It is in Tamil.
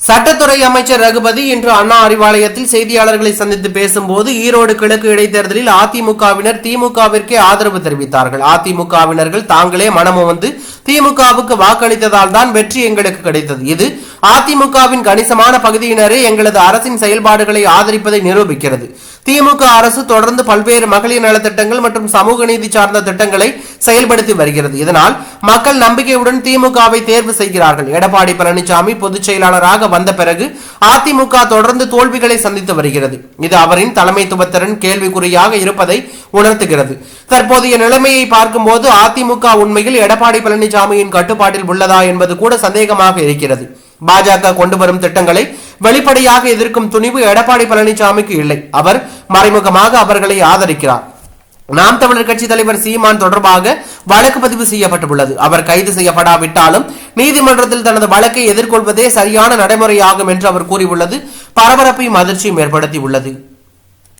சட்டத்துறை அமைச்சர் ரகுபதி இன்று அண்ணா அறிவாலயத்தில் செய்தியாளர்களை சந்தித்து பேசும்போது ஈரோடு கிழக்கு இடைத்தேர்தலில் அதிமுகவினர் திமுகவிற்கே ஆதரவு தெரிவித்தார்கள். அதிமுகவினர்கள் தாங்களே மனமு வந்து திமுகவுக்கு வாக்களித்ததால் தான் வெற்றி எங்களுக்கு கிடைத்தது. இது அதிமுகவின் கணிசமான பகுதியினரே எங்களது அரசின் செயல்பாடுகளை ஆதரிப்பதை நிரூபிக்கிறது. திமுக அரசு தொடர்ந்து பல்வேறு மகளிர் நலத்திட்டங்கள் மற்றும் சமூக நீதி சார்ந்த திட்டங்களை செயல்படுத்தி வருகிறது. இதனால் மக்கள் நம்பிக்கையுடன் திமுகவை தேர்வு செய்கிறார்கள். எடப்பாடி பழனிசாமி பொதுச் செயலாளராக வந்த பிறகு அதிமுக தொடர்ந்து தோல்விகளை சந்தித்து வருகிறது. இது அவரின் தலைமைத்துவத்திறன் கேள்விக்குறியாக இருப்பதை உணர்த்துகிறது. தற்போதைய நிலைமையை பார்க்கும்போது அதிமுக உண்மையில் எடப்பாடி பழனிசாமியின் கட்டுப்பாட்டில் உள்ளதா என்பது கூட சந்தேகமாக இருக்கிறது. பாஜக கொண்டு வரும் திட்டங்களை வெளிப்படையாக எதிர்க்கும் துணிவு எடப்பாடி பழனிசாமிக்கு இல்லை. அவர் மறைமுகமாக அவர்களை ஆதரிக்கிறார். நாம் தமிழர் கட்சி தலைவர் சீமான் தொடர்பாக வழக்கு பதிவு செய்யப்பட்டுள்ளது. அவர் கைது செய்யப்படாவிட்டாலும் நீதிமன்றத்தில் தனது வழக்கை எதிர்கொள்வதே சரியான நடைமுறையாகும் என்று அவர் கூறியுள்ளது. பரபரப்பையும் அதிர்ச்சியும் ஏற்படுத்தியுள்ளது.